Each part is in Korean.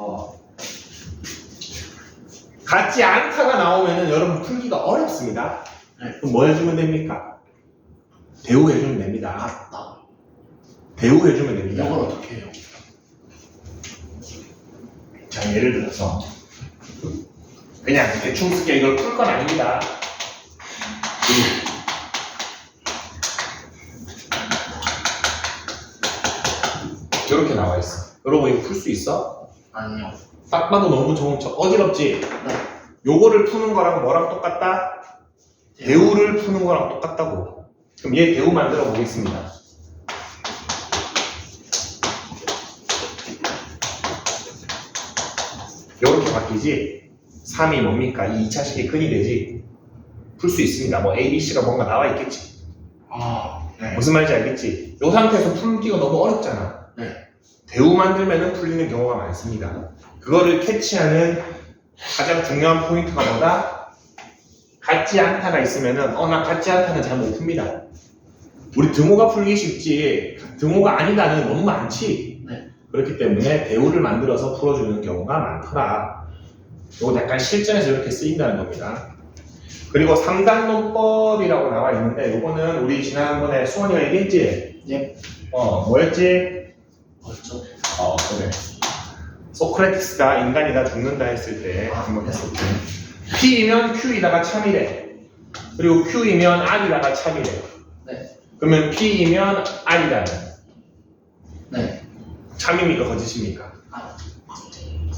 어. 같지 않다가 나오면은 여러분 풀기가 어렵습니다. 네. 그럼 뭐 해주면 됩니까? 대우해주면 됩니다. 맞다. 대우해주면 됩니다. 이걸 어떻게 해요? 자, 예를 들어서 그냥 대충 쓰게 이걸 풀 건 아닙니다. 이렇게 나와 있어. 여러분 이거 풀 수 있어? 아니요. 딱 봐도 너무 좋은 척 어지럽지? 네. 요거를 푸는 거랑 뭐랑 똑같다? 대우를 푸는 거랑 똑같다고. 그럼 얘 대우 만들어 보겠습니다. 요렇게 바뀌지? 3이 뭡니까? 이 2차식이 근이 되지? 풀 수 있습니다. 뭐 A, B, C가 뭔가 나와 있겠지? 아, 네. 무슨 말인지 알겠지? 요 상태에서 풀기가 너무 어렵잖아. 네. 대우 만들면은 풀리는 경우가 많습니다. 그거를 캐치하는 가장 중요한 포인트가 뭐다? 같지 않다가 있으면은 어 나 같지 않다는 잘 못 풉니다. 우리 등호가 풀기 쉽지 등호가 아니다는 너무 많지. 네. 그렇기 때문에 대우를 만들어서 풀어주는 경우가 많더라. 요거 약간 실전에서 이렇게 쓰인다는 겁니다. 그리고 3단 논법이라고 나와 있는데 요거는 우리 지난번에 수원이가 얘기했지? 예. 어 뭐였지? 뭐였죠? 어, 그래. 소크라테스가 인간이다 죽는다 했을 때, 한번 했을 때. P이면 Q이다가 참이래. 그리고 Q이면 R이다가 참이래. 네. 그러면 P이면 R이다는 네. 참입니까? 거짓입니까? 아,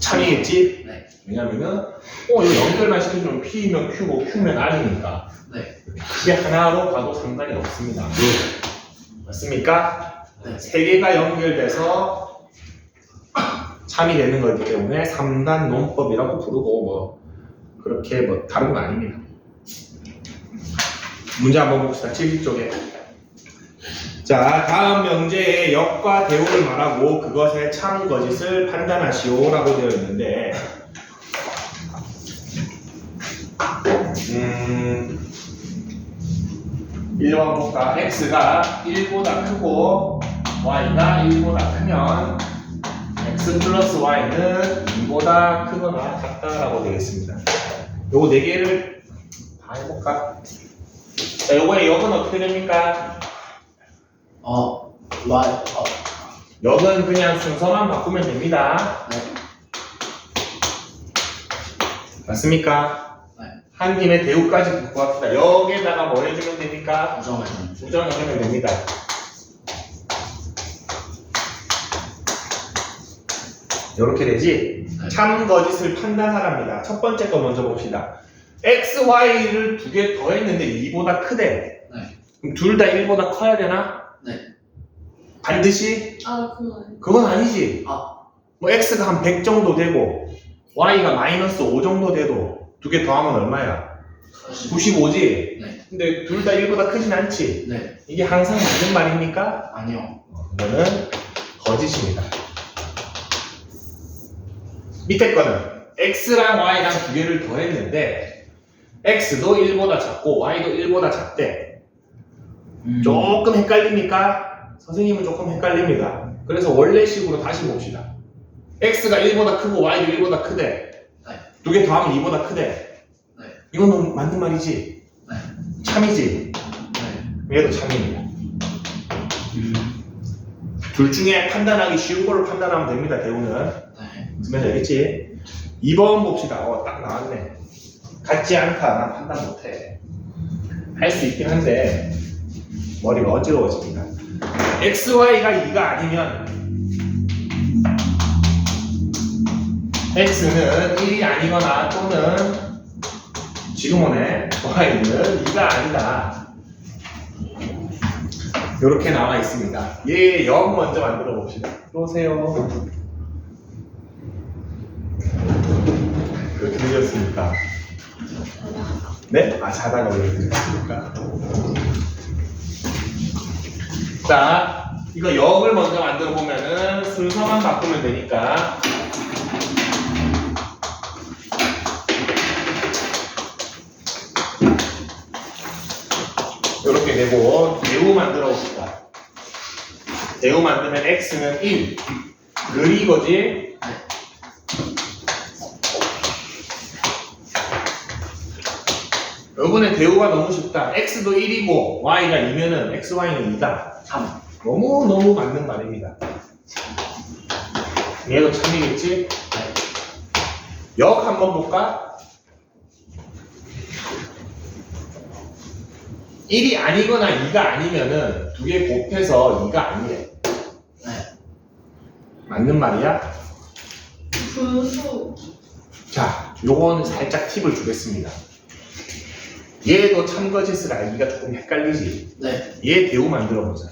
참이겠지? 네. 왜냐면은, 어, 이거 연결만 시켜주면 P이면 Q고 Q면 R이니까. 네. 그게 하나로 가도 상관이 없습니다. 맞습니까? 네. 세 개가 연결돼서 참이 되는 거기 때문에 3단 논법이라고 부르고 뭐 그렇게 뭐 다른 거 아닙니다. 문제 한번 봅시다. 70쪽에. 자, 다음 명제에 역과 대우를 말하고 그것의 참 거짓을 판단하시오라고 되어 있는데 음 1번 볼까? x가 1보다 크고 y가 1보다 크면 x 플러스 y는 2보다 크거나 같다라고 되겠습니다. 요거 4개를 다 해볼까? 자, 요거의 역은 어떻게 됩니까? 어, Y, 어, 역은 그냥 순서만 바꾸면 됩니다. 네. 맞습니까? 네. 한 김에 대우까지 붙고 합시다. 역에다가 뭐 해주면 됩니까? 수정해주면 됩니다. 이렇게 되지? 네. 참 거짓을 판단하랍니다. 첫 번째 거 먼저 봅시다. x, y를 두 개 더했는데 2보다 크대. 네. 그럼 둘 다 1보다 커야 되나? 네. 반드시? 아, 그건 아니지. 아. 뭐 x가 한 100 정도 되고 y가 마이너스 5 정도 돼도 두 개 더하면 얼마야? 95지? 네. 근데 둘 다 1보다 크진 않지? 네. 이게 항상 맞는 말입니까? 아니요. 이거는 거짓입니다. 밑에 거는 x랑 y랑 두 개를 더했는데 x도 1보다 작고 y도 1보다 작대. 음, 조금 헷갈립니까? 선생님은 조금 헷갈립니다. 그래서 원래식으로 다시 봅시다. x가 1보다 크고 y도 1보다 크대. 네. 두개 더하면 2보다 크대. 네. 이거는 맞는 말이지? 네. 참이지? 네. 얘도 참입니다. 음, 둘 중에 판단하기 쉬운 걸로 판단하면 됩니다, 대우는. 네. 무슨 말인지 알겠지? 2번 봅시다. 어, 딱 나왔네. 같지 않다. 난 판단 못해. 할 수 있긴 한데, 머리가 어지러워집니다. XY가 2가 아니면, X는 1이 아니거나 또는, 지금 오네. Y는 2가 아니다. 이렇게 나와 있습니다. 얘 0 먼저 만들어 봅시다. 들어오세요. 늦었습니까? 네? 아, 자다가 늦었습니까? 자, 이거 역을 먼저 만들어 보면은 순서만 바꾸면 되니까. 이렇게 되고, 대우 만들어 봅시다. 대우 만들면 x는 1. 늘 이거지? 이번에 대우가 너무 쉽다. x도 1이고 y가 2면은 x, y는 2다. 3. 너무너무 맞는 말입니다. 얘도 참이겠지? 역 한번 볼까? 1이 아니거나 2가 아니면은 두 개 곱해서 2가 아니래. 네. 맞는 말이야? 분수 자, 요거는 살짝 팁을 주겠습니다. 얘도 참거짓을 알기가 조금 헷갈리지. 네. 얘 대우 만들어 보자.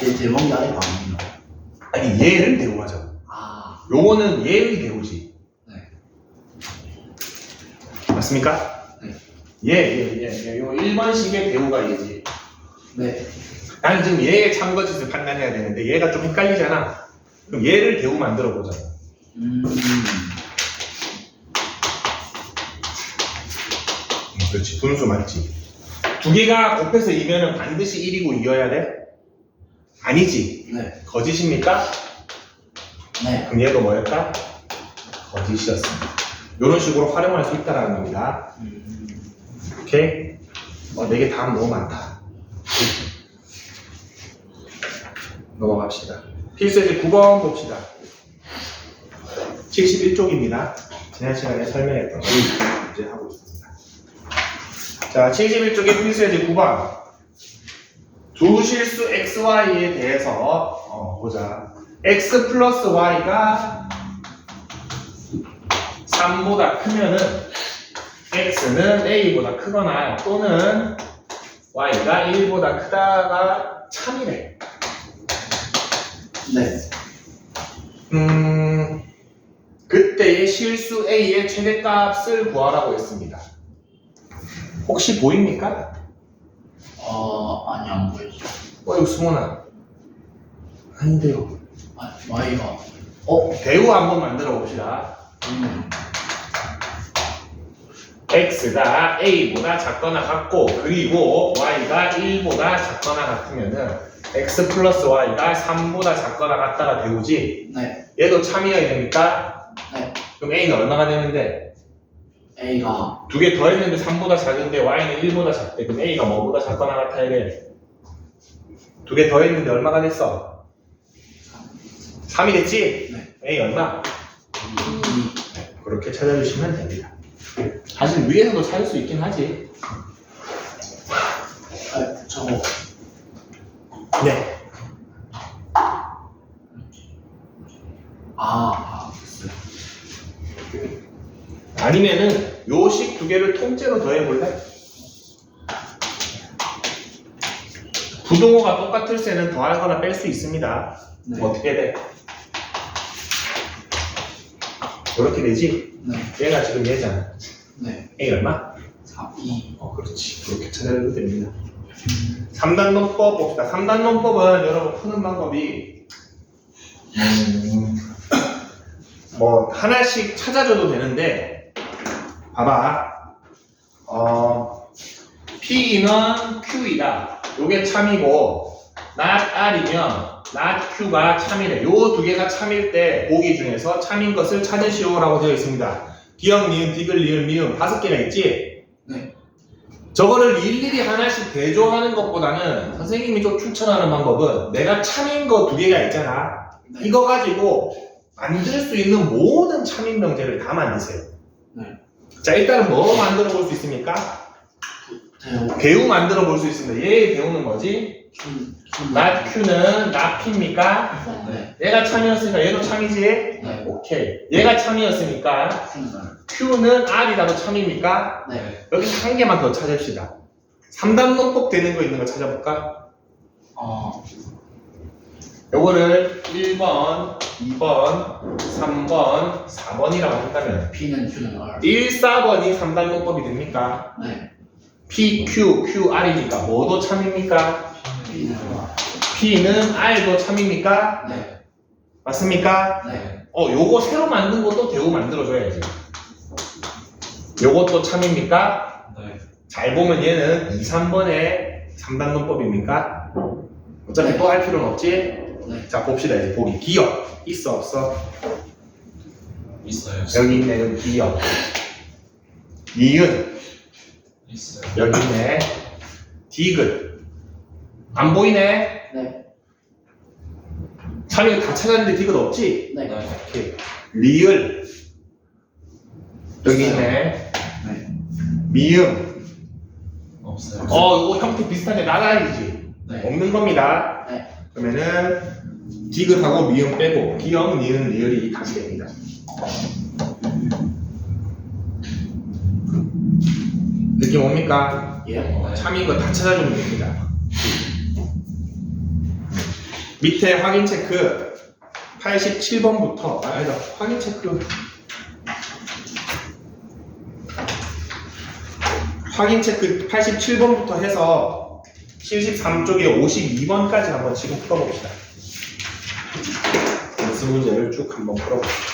내 대박이 아예 반이요. 아니 얘를 대우하자. 아. 요거는 얘의 대우지. 네. 맞습니까? 네. 얘, 얘, 얘, 얘. 요 1번식의 대우가 얘지. 네. 나는 지금 얘의 참거짓을 판단해야 되는데 얘가 좀 헷갈리잖아. 그럼 얘를 대우 만들어 보자. 음. 그렇지. 분수 맞지. 두 개가 곱해서 2면은 반드시 1이고 2여야 돼? 아니지. 네. 거짓입니까? 네. 그럼 얘도 뭐였다? 거짓이었습니다. 이런 식으로 활용할 수 있다는 겁니다. 음. 오케이? 어, 4개 다음 너무 많다. 넘어갑시다. 필수제 9번 봅시다. 71쪽입니다. 지난 시간에 설명했던 거. 자, 71쪽의 필수제 9번. 두 실수 xy에 대해서 어, 보자. x 플러스 y가 3보다 크면은 x는 a보다 크거나 또는 y가 1보다 크다가 참이래. 네. 음, 그때의 실수 a의 최대값을 구하라고 했습니다. 혹시 보입니까? 어, 아니, 안 보이죠. 어, 이거 수문아. 아닌데요. 아, Y가. 어, 대우 한번 만들어 봅시다. 음. x가 a보다 작거나 같고 그리고 y가 1보다 작거나 같으면은 x 플러스 y가 3보다 작거나 같다가 대우지 네. 얘도 참이어야 됩니까? 네. 그럼 a는 얼마가 되는데 A가. 두 개 더했는데 3보다 작은데 y는 1보다 작대 그럼 a가 뭐보다 작거나 같아야 돼? 두 개 더했는데 얼마가 됐어? 3이 됐지? 네. a 얼마? 2. 그렇게 찾아주시면 됩니다 사실 위에서도 찾을 수 있긴 하지 아, 저거. 네 아. 아니면은 요식 두 개를 통째로 더해볼래? 부동호가 똑같을 때는 더하거나 뺄 수 있습니다. 네. 뭐 어떻게 돼? 이렇게 되지? 네. 얘가 지금 얘잖아. 네. A 얼마? 4. 2. 어, 그렇지. 그렇게 찾아내도 됩니다. 3단 논법 봅시다. 3단 논법은 여러분 푸는 방법이 음, 뭐 하나씩 찾아줘도 되는데 봐봐. 어, P는 Q이다. 요게 참이고 not R이면 not Q가 참이래. 요 두 개가 참일 때 보기 중에서 참인 것을 찾으시오라고 되어 있습니다. 기억, 니은, 디귿, 리을, 미음 다섯 개가 있지? 네. 저거를 일일이 하나씩 대조하는 것보다는 선생님이 좀 추천하는 방법은 내가 참인 거 두 개가 있잖아. 네. 이거 가지고 만들 수 있는 모든 참인 명제를 다 만드세요. 네. 자, 일단은 뭐 만들어 볼 수 있습니까? 배우 만들어 볼 수 있습니다. 얘의 배우는 뭐지? Q. Q는 not P입니까? 네. 얘가 참이었으니까 얘도 참이지? 네. 오케이. 얘가 참이었으니까. Q는 R이라도 참입니까? 네. 여기서 한 개만 더 찾읍시다. 3단 논법 되는 거 있는 거 찾아볼까? 어. 요거를 1번, 2번, 3번, 4번이라고 한다면 P는 Q는 R. 1, 4번이 3단 논법이 됩니까? 네. P, Q, Q, R이니까 뭐도 참입니까? P는 R. P는 R도 참입니까? 네. 맞습니까? 네. 어, 요거 새로 만든 것도 대우 만들어줘야지. 요것도 참입니까? 네. 잘 보면 얘는 2, 3번의 3단 논법입니까? 어차피 또할 필요는 없지? 네. 자, 봅시다. 이제 보기. 기억. 있어, 없어? 있어요. 여기 있네, 여기 기억. 니은 있어요. 여기 있네. 디귿 안 보이네. 네. 참이 다 찾았는데 디귿 없지? 네. 오케이. 리을 여기 있네. 네. 미음 없어요. 어 이거 형태 비슷한데 나가야지. 네. 없는 겁니다. 네. 그러면은 디귿하고 미음 빼고 기역, 니은, 리을이 다시 됩니다. 느낌 옵니까? 예. 참인 거다 찾아주면 됩니다. 밑에 확인 체크 87번부터 아, 아니다 확인 체크 확인 체크 87번부터 해서 73쪽에 52번까지 한번 지금 풀어봅시다. 연습 문제를 쭉 한번 풀어봅시다.